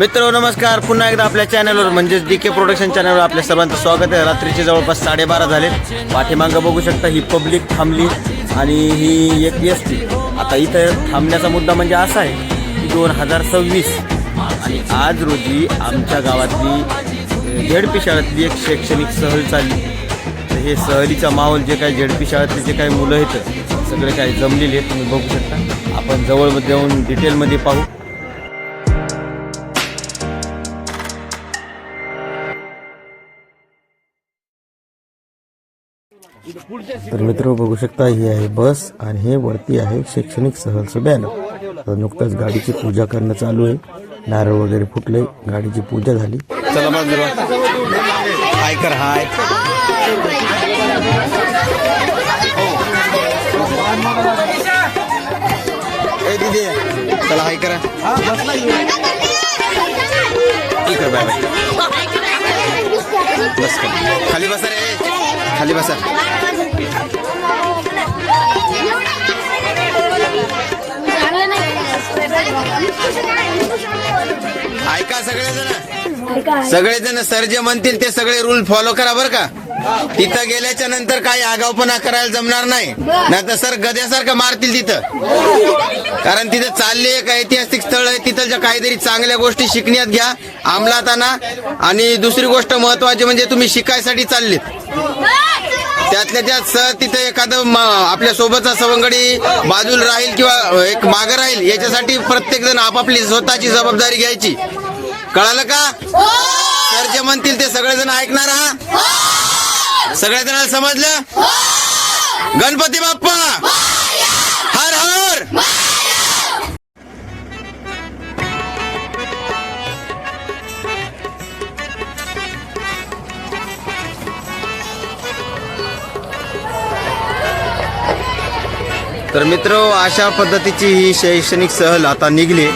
मित्र नमस्कार. पुन्हा एकदा आपल्या चॅनलवर म्हणजेच डी के प्रोडक्शन चॅनलवर आपल्या सर्वांचं स्वागत आहे. रात्रीचे जवळपास साडेबारा झाले पाठीमागं बघू शकता ही पब्लिक थांबली आणि ही एक एस टी आता इथं थांबण्याचा मुद्दा म्हणजे असा आहे की दोन हजार सव्वीस आणि आज रोजी आमच्या गावातली झेडपी शाळेतली एक शैक्षणिक सहल चालली. तर हे सहलीचा माहोल जे काही झेडपी शाळेतले जे काही मुलं आहेत सगळे काही जमलेले आहेत तुम्ही बघू शकता. आपण जवळ जाऊन डिटेलमध्ये पाहू. तर मित्र बघू शकता ही आहे बस आणि हे वरती आहे शैक्षणिक सहलचं बॅनर तर नुकतंच गाडीची पूजा करणं चालू आहे. नारळ वगैरे फुटले गाडीची पूजा झाली. चला हाय कर हाय. दीदी. चला हाय करा. ठीक आहे बाय बाय. बस खाली बसा रे. खाली बसा. ऐका सगळेजण. सगळेजण सर जे म्हणतील ते सगळे रूल फॉलो करा बरं का. तिथं गेल्याच्यानंतर काही आगावपणा करायला जमणार नाही. नाहीतर सर गद्यासारखं मारतील तिथं. कारण तिथं चालले एक ऐतिहासिक स्थळ आहे. तिथं काहीतरी चांगल्या गोष्टी शिकण्यात घ्या अंमलात आणा. आणि दुसरी गोष्ट महत्वाची म्हणजे तुम्ही शिकायसाठी चाललेत. त्यातल्या त्यात सर तिथे एखादं आपल्या सोबतचा सवंगडी बाजूला राहील किंवा एक मागं राहील याच्यासाठी प्रत्येक जण आपापली स्वतःची जबाबदारी घ्यायची. कळालं का? सर जे म्हणतील ते सगळेजण ऐकणार हा? सगळेजणांना समजलं? गणपती बाप्पा! तर मित्र अशा पद्धतीची ही शैक्षणिक सहल आता निघली.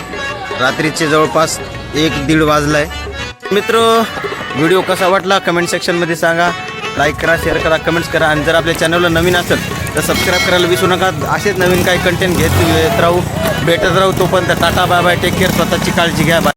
रात्रीचे जवळपास एक दीड वाजलाय. मित्र व्हिडिओ कसा वाटला कमेंट सेक्शनमध्ये सांगा. लाईक करा शेअर करा कमेंट्स करा. आणि जर आपल्या चॅनलला नवीन असेल तर सबस्क्राईब करायला विसरू नका. असेच नवीन काही कंटेंट घेत येत राहू. भेटत राहू तोपर्यंत tata bye bye take care स्वतःची काळजी घ्या. Bye.